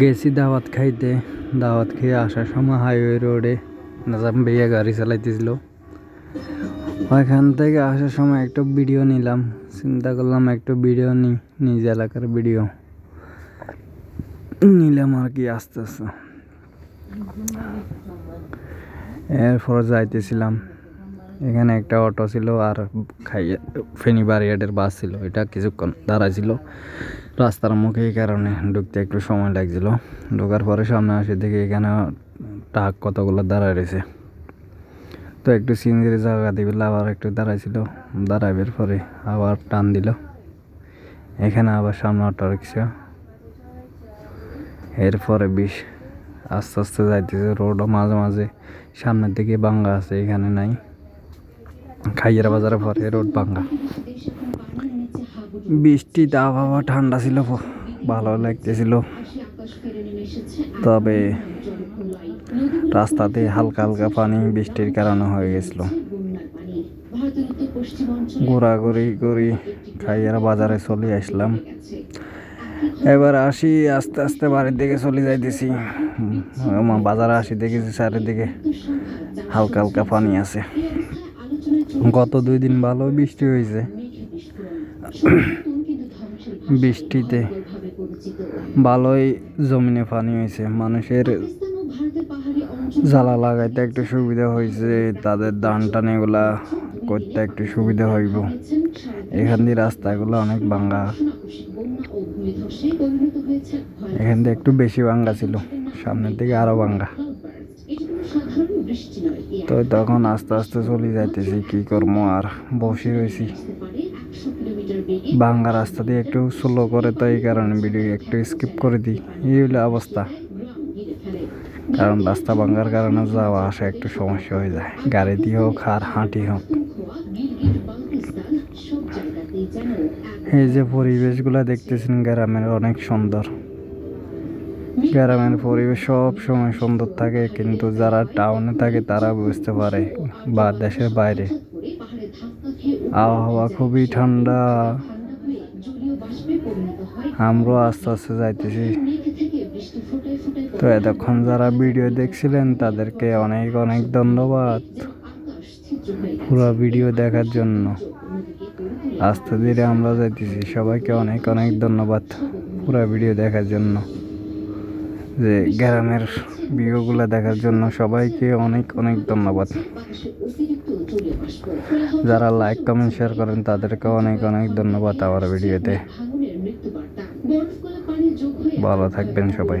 গেছি দাওয়াত খাইতে। দাওয়াত খেয়ে আসার সময় হাইওয়ে রোডে নাজাম ভাইয়া গাড়ি চালাইতেছিল। ওইখান থেকে আসার সময় একটা ভিডিও নিলাম। চিন্তা করলাম একটু ভিডিও নিই নিজ এলাকার ভিডিও নিলাম আর কি আস্তে আস্তে। এরপর যাইতেছিলাম। এখানে একটা অটো ছিল আর খাইয়ে ফেনি বারিয়াডের বাস ছিল। এটা কিছুক্ষণ দাঁড়াইছিল। রাস্তার মুখে এই কারণে ঢুকতে একটু সময় লাগছিল। ঢোকার পরে সামনে আসে দেখি এখানে ট্রাক কতগুলো দাঁড়ায় রয়েছে। তো একটু সিনজির জায়গা দিবে, আবার একটু দাঁড়াইছিল। দাঁড়াইবার পরে আবার টান দিল। এখানে আবার সামনে অটো রিক্সা। এরপরে বিষ আস্তে আস্তে যাইতেছে। রোডও মাঝে মাঝে সামনের দিকে বাঙ্গা আছে, এখানে নাই। খাইয়ের বাজারে পরে রোড বাঙ্গা। বৃষ্টিতে আবহাওয়া ঠান্ডা ছিল ভালো লাগতেছিল। তবে রাস্তাতে হালকা হালকা পানি বৃষ্টির কারণে হয়ে গেছিল। ঘোরাঘুরি করি খাইয়ার বাজারে চলে আসলাম। এবার আসি, আস্তে আস্তে বাড়ির দিকে চলে যাইতেছি। বাজারে আসি, দেখেছি চারিদিকে হালকা হালকা পানি আছে। গত দুই দিন ভালো বৃষ্টি হয়েছে। বৃষ্টিতে ভালোই জমিনে পানি হয়েছে। মানুষের জ্বালা লাগাইতে একটু সুবিধা হয়েছে, তাদের ধান টান এগুলা করতে একটু সুবিধা হইব। এখান দিয়ে রাস্তাগুলো অনেক ভাঙ্গা এখান দিয়ে একটু বেশি ভাঙ্গা ছিল, সামনের দিকে আরও ভাঙ্গা তো তখন আস্তে আস্তে চলে যাইতেছি, কি করব আর বসে রয়েছি ভাঙ্গা রাস্তা দিয়ে একটু স্লো করে তো এই কারণে ভিডিও একটু স্কিপ করে দিই। এই হলো অবস্থা। কারণ রাস্তা ভাঙ্গার কারণে যাওয়া আসা একটু সমস্যা হয়ে যায়। গাড়ি দিয়ে হোক আর হাঁটি হোক। এই যে পরিবেশগুলো দেখতেছেন, গ্রামের অনেক সুন্দর। গ্রামের পরিবেশ সব সময় সুন্দর থাকে, কিন্তু যারা টাউনে থাকে তারা বুঝতে পারে, বা দেশের বাইরে। আবহাওয়া খুবই ঠান্ডা। আমরাও আস্তে আস্তে যাইতেছি। তো এতক্ষণ যারা ভিডিও দেখছিলেন, তাদেরকে অনেক অনেক ধন্যবাদ পুরো ভিডিও দেখার জন্য। আস্তে ধীরে আমরা যাইতেছি। সবাইকে অনেক অনেক ধন্যবাদ পুরো ভিডিও দেখার জন্য। যে গ্রামের ভিডিওগুলো দেখার জন্য সবাইকে অনেক অনেক ধন্যবাদ। যারা লাইক কমেন্ট শেয়ার করেন, তাদেরকে অনেক অনেক ধন্যবাদ আমার ভিডিওতে। ভালো থাকবেন সবাই।